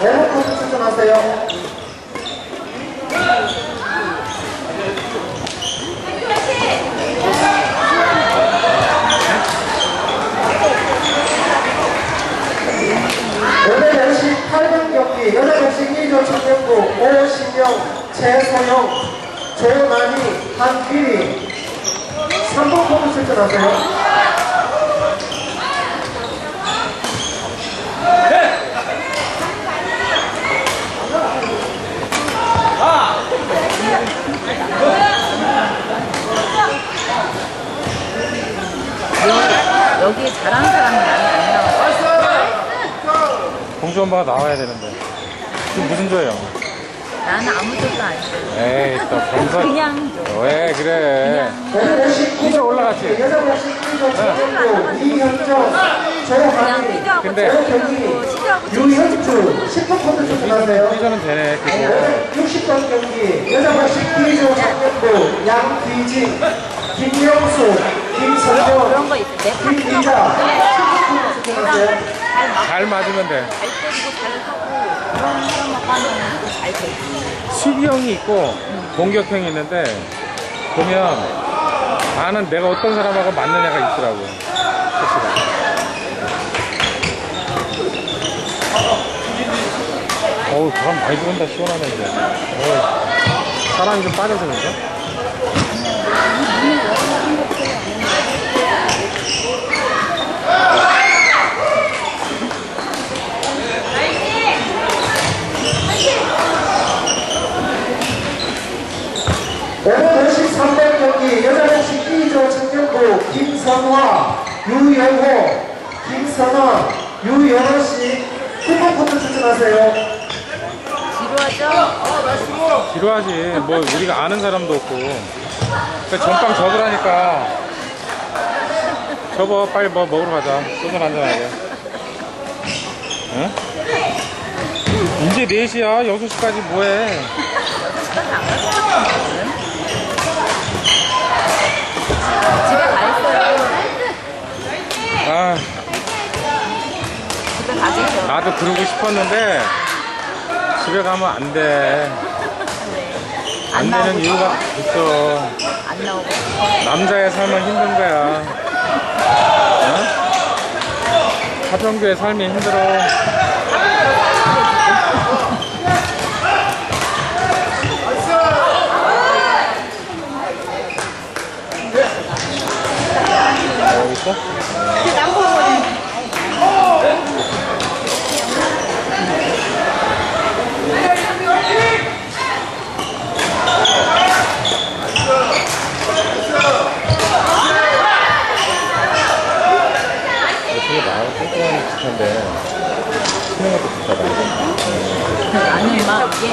5번 코트 출전하세요. 오늘 58번 경기 여자 복싱 2조 청년부 오신영, 최소영, 조만희, 한길이 3번 코트 출전하세요. 여- 여기에 잘하는 사람이 많이 안 나와요. 공주 엄마가 나와야 되는데. 지금 무슨 조예요? 나는 아무 것도 안 줘. 에이, 또 검사. 그냥 줘. 왜 그래? 오늘 59번 이제 올라갔지? 여자 복싱 2조 청년부 이현정, 그냥 피자하고 근데- 시작하고 유현주 10번 코트 출전하세요. 뛰자면 되네. 그거. 오늘 60번 경기 여자 복싱 2조 청년부 양귀진, 김영수, 김선정, 그런 거 있어. 내 김미자 파트너 10번 코트 출전하세요. 잘 맞으면 돼. 잘 때리고 잘 하고 그런 사람하고 하면 잘 되지. 수비형이 있고 공격형이 있는데 보면 나는 내가 어떤 사람하고 맞느냐가 있더라고. 어우 바람 많이 들어온다 시원하네 이제. 어우, 사람이 좀 빠져서 그런가? 오늘 53번 경기 여자 복싱 2조 김선화, 유영호, 김선아, 유영호씨 9번 코트 출전하세요. 지루하죠? 지루하지. 뭐 우리가 아는 사람도 없고. 그 전빵 접으라니까. 접어 빨리 뭐 먹으러 가자. 소주 한잔하게. 응? 이제 4시야. 6시까지 뭐해? 집에 가 있어요. 아, 집에 가세요. 나도 그러고 싶었는데 집에 가면 안 돼. 안안 되는 나오고 이유가 있어. 안 나오고 남자의 삶은 힘든 거야. 어? 하정규의 삶이 힘들어. 여기 있어? 되게 마음 꼼꼼한 비슷한데 치는 것도 비슷하다. 나는 막 이게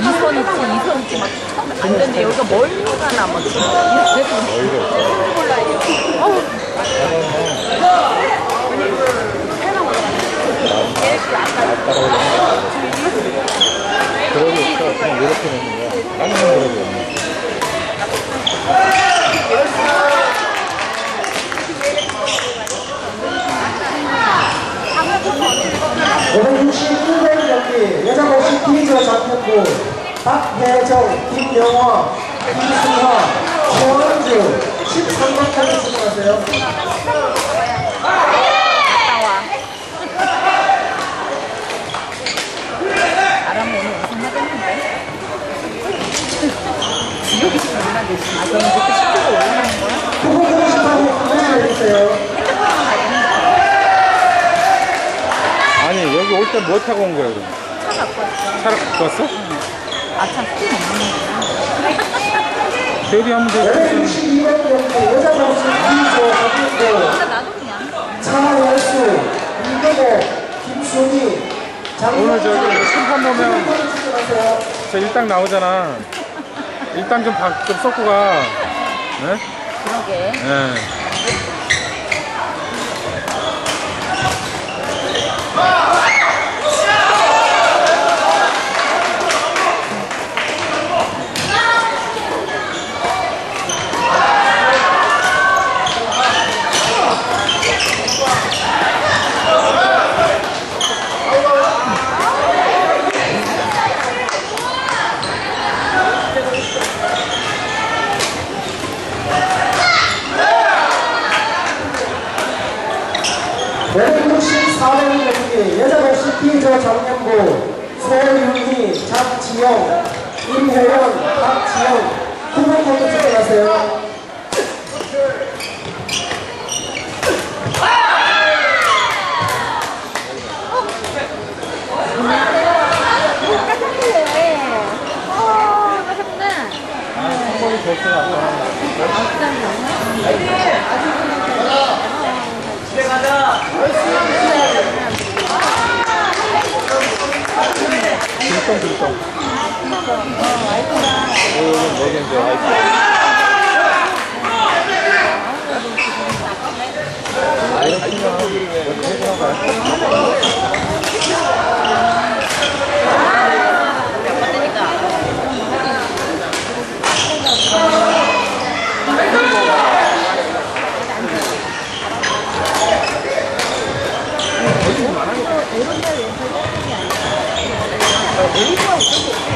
이선 있지 이선 있지 막 안되는데 여기가 멀리 가나 뭐 지금 이렇게 어이가 없어. 그러고 있어. 그냥 이렇게 놓는 거야. 다른 건 없네. 오늘 61번 경기 여자 복싱 2조 장편부 박혜정, 김영화, 김승화, 최원주 13번 코트 출전하세요. 갔다 와 나라면 오늘 우승 하겠는데 지옥이 지금 얼마나 되지? 아 그럼 그때 10kg 올라가는 거야? 후보 보고 싶다고 한번 해주세요. 핸드폰만 가지고 아니, 여기 올때뭐 타고 온 거야, 그럼? 차 갖고 왔어 차를 갖고 왔어? 아참 스킨 없는 거야 대리 하면 오늘 되지. 62번 경기 여자 복싱 2조 장편부 나도 그냥 차원수, 이동호, 김순희, 오늘 저기 심판 보면 출전하세요. 저 일당 나오잖아. 일당 좀, 바, 좀 쏟고 가. 네? 그러게 네. 경기 여자 복식 B조 정연보 소윤희, 장지영, 임혜연, 박지영 후보 모두 출전하세요. 어, 하셨구나. 한 번이 좋구나. 길동 길동. 어, 여기 이제 와이프. 오백 육십오 번